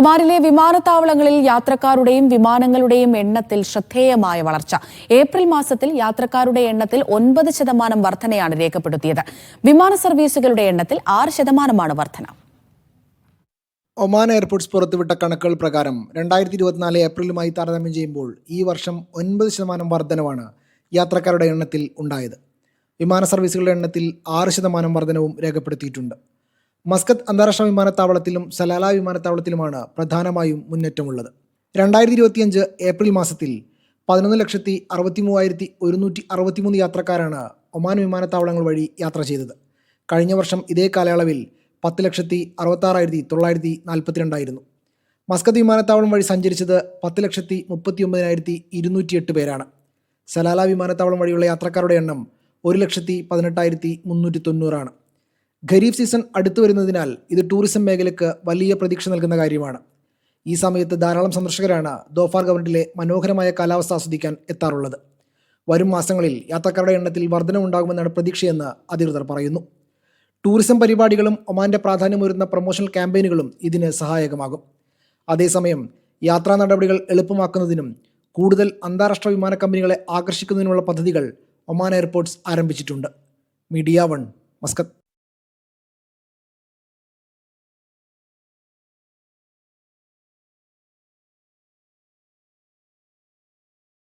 ഒമാനിലെ വിമാനത്താവളങ്ങളിൽ യാത്രക്കാരുടെയും വിമാനങ്ങളുടെയും എണ്ണത്തിൽ ശ്രദ്ധേയമായ വളർച്ച. ഏപ്രിൽ മാസത്തിൽ യാത്രക്കാരുടെ എണ്ണത്തിൽ ഒൻപത് ശതമാനം വർധനയാണ് രേഖപ്പെടുത്തിയത്. വിമാന സർവീസുകളുടെ എണ്ണത്തിൽ ആറ് ശതമാനമാണ് വർധന. ഒമാൻ എയർപോർട്ട്സ് പുറത്തുവിട്ട കണക്കുകൾ പ്രകാരം രണ്ടായിരത്തി ഇരുപത്തിനാല് ഏപ്രിലുമായി താരതമ്യം ചെയ്യുമ്പോൾ ഈ വർഷം ഒൻപത് ശതമാനം വർധനവാണ് യാത്രക്കാരുടെ എണ്ണത്തിൽ ഉണ്ടായത്. വിമാന സർവീസുകളുടെ എണ്ണത്തിൽ ആറ് ശതമാനം വർധനവും രേഖപ്പെടുത്തിയിട്ടുണ്ട്. മസ്കത്ത് അന്താരാഷ്ട്ര വിമാനത്താവളത്തിലും സലാല വിമാനത്താവളത്തിലുമാണ് പ്രധാനമായും മുന്നേറ്റമുള്ളത്. രണ്ടായിരത്തി ഇരുപത്തിയഞ്ച് ഏപ്രിൽ മാസത്തിൽ പതിനൊന്ന് ലക്ഷത്തി അറുപത്തി മൂവായിരത്തി ഒരുന്നൂറ്റി അറുപത്തിമൂന്ന് യാത്രക്കാരാണ് ഒമാൻ വിമാനത്താവളങ്ങൾ വഴി യാത്ര ചെയ്തത്. കഴിഞ്ഞ വർഷം ഇതേ കാലയളവിൽ പത്ത് ലക്ഷത്തി അറുപത്താറായിരത്തി തൊള്ളായിരത്തി നാൽപ്പത്തിരണ്ടായിരുന്നു. മസ്കത്ത് വിമാനത്താവളം വഴി സഞ്ചരിച്ചത് പത്ത് ലക്ഷത്തി മുപ്പത്തി ഒമ്പതിനായിരത്തി ഇരുന്നൂറ്റി എട്ട് പേരാണ്. സലാല വിമാനത്താവളം വഴിയുള്ള യാത്രക്കാരുടെ എണ്ണം ഒരു ലക്ഷത്തി പതിനെട്ടായിരത്തി മുന്നൂറ്റി തൊണ്ണൂറാണ്. ഖരീഫ് സീസൺ അടുത്തു വരുന്നതിനാൽ ഇത് ടൂറിസം മേഖലയ്ക്ക് വലിയ പ്രതീക്ഷ നൽകുന്ന കാര്യമാണ്. ഈ സമയത്ത് ധാരാളം സന്ദർശകരാണ് ദോഫാർ ഗവർണറിലെ മനോഹരമായ കാലാവസ്ഥ ആസ്വദിക്കാൻ എത്താറുള്ളത്. വരും മാസങ്ങളിൽ യാത്രക്കാരുടെ എണ്ണത്തിൽ വർധനമുണ്ടാകുമെന്നാണ് പ്രതീക്ഷയെന്ന് അധികൃതർ പറയുന്നു. ടൂറിസം പരിപാടികളും ഒമാന്റെ പ്രാധാന്യമൊരുന്ന പ്രൊമോഷണൽ ക്യാമ്പയിനുകളും ഇതിന് സഹായകമാകും. അതേസമയം യാത്രാ നടപടികൾ എളുപ്പമാക്കുന്നതിനും കൂടുതൽ അന്താരാഷ്ട്ര വിമാന കമ്പനികളെ ആകർഷിക്കുന്നതിനുമുള്ള പദ്ധതികൾ ഒമാൻ എയർപോർട്ട്സ് ആരംഭിച്ചിട്ടുണ്ട്. Media one Muscat.